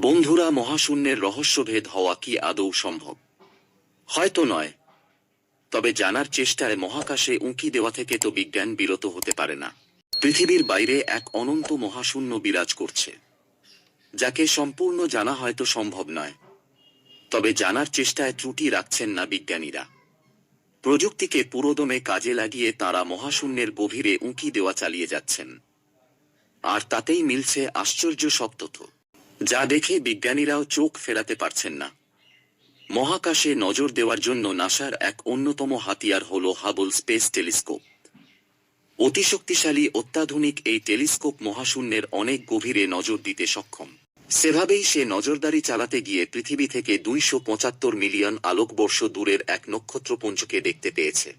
বন্ধুরা মহাশূন্যের রহস্যভেদ হওয়া কি আদৌ সম্ভব? হয়তো নয়। তবে জানার চেষ্টায় মহাকাশে উঁকি দেওয়া থেকে তো বিজ্ঞান বিরত হতে পারে না। পৃথিবীর বাইরে এক অনন্ত মহাশূন্য বিরাজ করছে। যাকে সম্পূর্ণ জানা হয়তো সম্ভব নয়। তবে জানার চেষ্টায় ত্রুটি রাখছেন না বিজ্ঞানীরা। প্রযুক্তিকে পুরোদমে কাজে লাগিয়ে তারা মহাশূন্যের গভীরে উঁকি দেওয়া চালিয়ে যাচ্ছেন। আর তাতেই মিলছে আশ্চর্য সব তথ্য। যা দেখে বিজ্ঞানীরাও চোখ ফেরাতে পারছেন না। মহাকাশে নজর দেওয়ার জন্য নাসার এক অন্যতম হাতিয়ার হল হাবল স্পেস টেলিস্কোপ। অতি শক্তিশালী অত্যাধুনিক এই টেলিস্কোপ মহাশূন্যের অনেক গভীরে নজর দিতে সক্ষম। সেভাবেই সে নজরদারি চালাতে গিয়ে পৃথিবী থেকে দুইশো পঁচাত্তর মিলিয়ন আলোকবর্ষ দূরের এক নক্ষত্রপুঞ্জকে দেখতে পেয়েছে।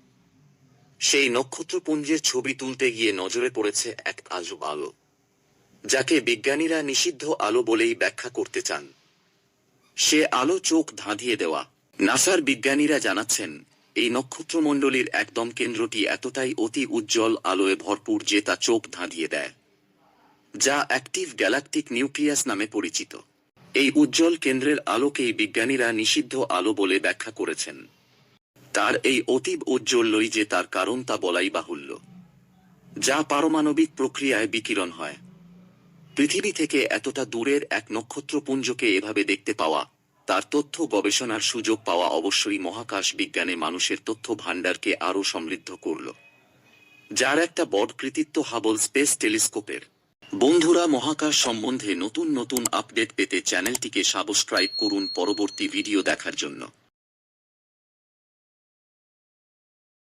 সেই নক্ষত্রপুঞ্জের ছবি তুলতে গিয়ে নজরে পড়েছে এক আজব আলো যাকে বিজ্ঞানীরা নিষিদ্ধ আলো বলেই ব্যাখ্যা করতে চান। সে আলো চোখ ধাঁধিয়ে দেওয়া। নাসার বিজ্ঞানীরা জানাচ্ছেন, এই নক্ষত্রমণ্ডলীর একদম কেন্দ্রটি এতটাই অতি উজ্জ্বল আলোয় ভরপুর যে তা চোখ ধাঁধিয়ে দেয়, যা অ্যাক্টিভ গ্যালাকটিক নিউক্লিয়াস নামে পরিচিত। এই উজ্জ্বল কেন্দ্রের আলোকেই বিজ্ঞানীরা নিষিদ্ধ আলো বলে ব্যাখ্যা করেছেন। তার এই অতীব ঔজ্জ্বল্যই যে তার কারণ তা বলাই বাহুল্য, যা পারমাণবিক প্রক্রিয়ায় বিকিরণ হয়। পৃথিবী থেকে এতটা দূরের এক নক্ষত্রপুঞ্জকে এভাবে দেখতে পাওয়া, তার তথ্য গবেষণার সুযোগ পাওয়া অবশ্যই মহাকাশ বিজ্ঞানে মানুষের তথ্য ভাণ্ডারকে আরও সমৃদ্ধ করল। যার একটা বড় কৃতিত্ব হাবল স্পেস টেলিস্কোপের। বন্ধুরা, মহাকাশ সম্বন্ধে নতুন নতুন আপডেট পেতে চ্যানেলটিকে সাবস্ক্রাইব করুন পরবর্তী ভিডিও দেখার জন্য।